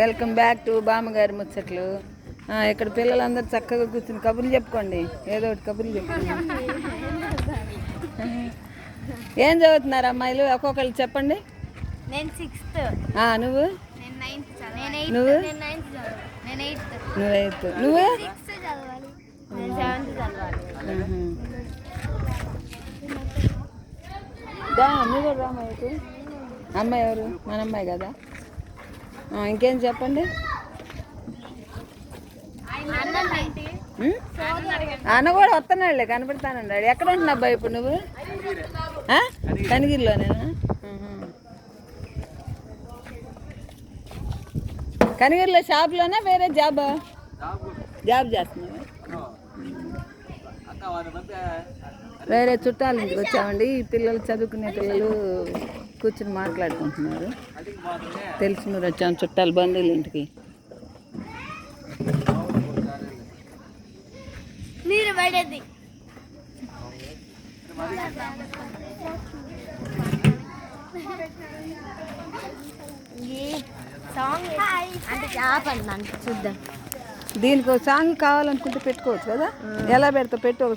Welcome back to బామ్మగారి ముచ్చట్లు. ఇక్కడ పిల్లలందరూ చక్కగా కూర్చుని కబుర్లు చెప్పుకోండి. ఏదో ఒకటి కబుర్లు చెప్పుకోండి. ఏం చదువుతున్నారు అమ్మాయిలు? ఒక్కొక్కరు చెప్పండి. నేను సిక్స్త్ నువ్వు? నువ్వు? నువ్వు ఎయిత్ నువ్వు? నువ్వు కూడా అమ్మాయి ఎవరు? మన అమ్మాయి కదా? ఇంకేం చెప్పండి? అన్న కూడా వస్తున్నాడులే కనపడతానన్నాడు ఎక్కడ ఉంటున్నా అబ్బాయి ఇప్పుడు నువ్వు? ఆ? కనిగిరిలోనేనా? ఆహా. కనిగిరిలో షాప్లోనా వేరే జాబా? జాబ్ చేస్తున్నావా? వేరే చుట్టాల ఇంటికి వచ్చామండి. ఈ పిల్లలు చదువుకునే పిల్లలు కూర్చుని మాట్లాడుకుంటున్నారు. తెలిసిన ఊరు వచ్చాము చుట్టాలు బంధువుల ఇంటికి. మీరు పడేది. సాంగ్ అంటే ఆపండి అంటే చూద్దాం. దీనికి ఒక సాంగ్ కావాలనుకుంటే పెట్టుకోవచ్చు కదా? ఎలా పెడతా? పెట్టు ఒక